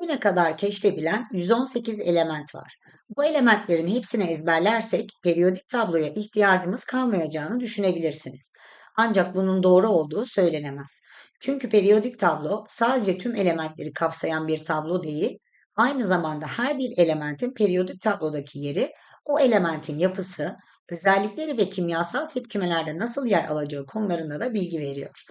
Bugüne kadar keşfedilen 118 element var. Bu elementlerin hepsini ezberlersek periyodik tabloya ihtiyacımız kalmayacağını düşünebilirsiniz. Ancak bunun doğru olduğu söylenemez. Çünkü periyodik tablo sadece tüm elementleri kapsayan bir tablo değil, aynı zamanda her bir elementin periyodik tablodaki yeri, o elementin yapısı, özellikleri ve kimyasal tepkimelerde nasıl yer alacağı konularında da bilgi veriyor.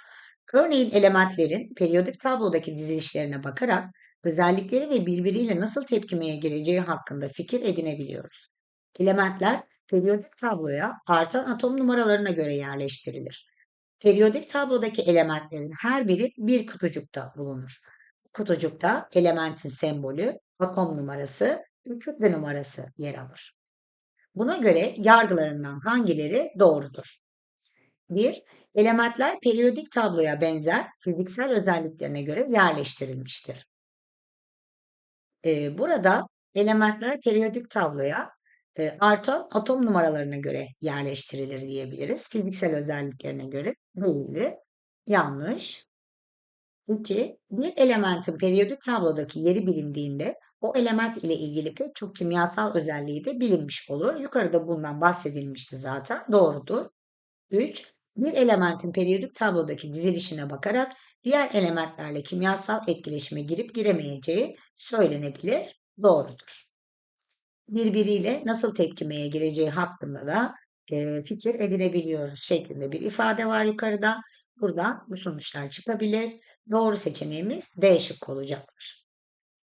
Örneğin elementlerin periyodik tablodaki dizilişlerine bakarak özellikleri ve birbiriyle nasıl tepkimeye gireceği hakkında fikir edinebiliyoruz. Elementler periyodik tabloya artan atom numaralarına göre yerleştirilir. Periyodik tablodaki elementlerin her biri bir kutucukta bulunur. Kutucukta elementin sembolü, atom numarası ve kütle numarası yer alır. Buna göre yargılarından hangileri doğrudur? 1. Elementler periyodik tabloya benzer fiziksel özelliklerine göre yerleştirilmiştir. Ee, burada elementler periyodik tabloya e, artan atom numaralarına göre yerleştirilir diyebiliriz. Fiziksel özelliklerine göre değildi. Yanlış. 2. Bir elementin periyodik tablodaki yeri bilindiğinde o element ile ilgili pek çok kimyasal özelliği de bilinmiş olur. Yukarıda bundan bahsedilmişti zaten. Doğrudur. 3. Bir elementin periyodik tablodaki dizilişine bakarak diğer elementlerle kimyasal etkileşime girip giremeyeceği söylenebilir. Doğrudur. Birbiriyle nasıl tepkimeye gireceği hakkında da e, fikir edinebiliyoruz şeklinde bir ifade var yukarıda. Buradan bu sonuçlar çıkabilir. Doğru seçeneğimiz D şıkkı olacaktır.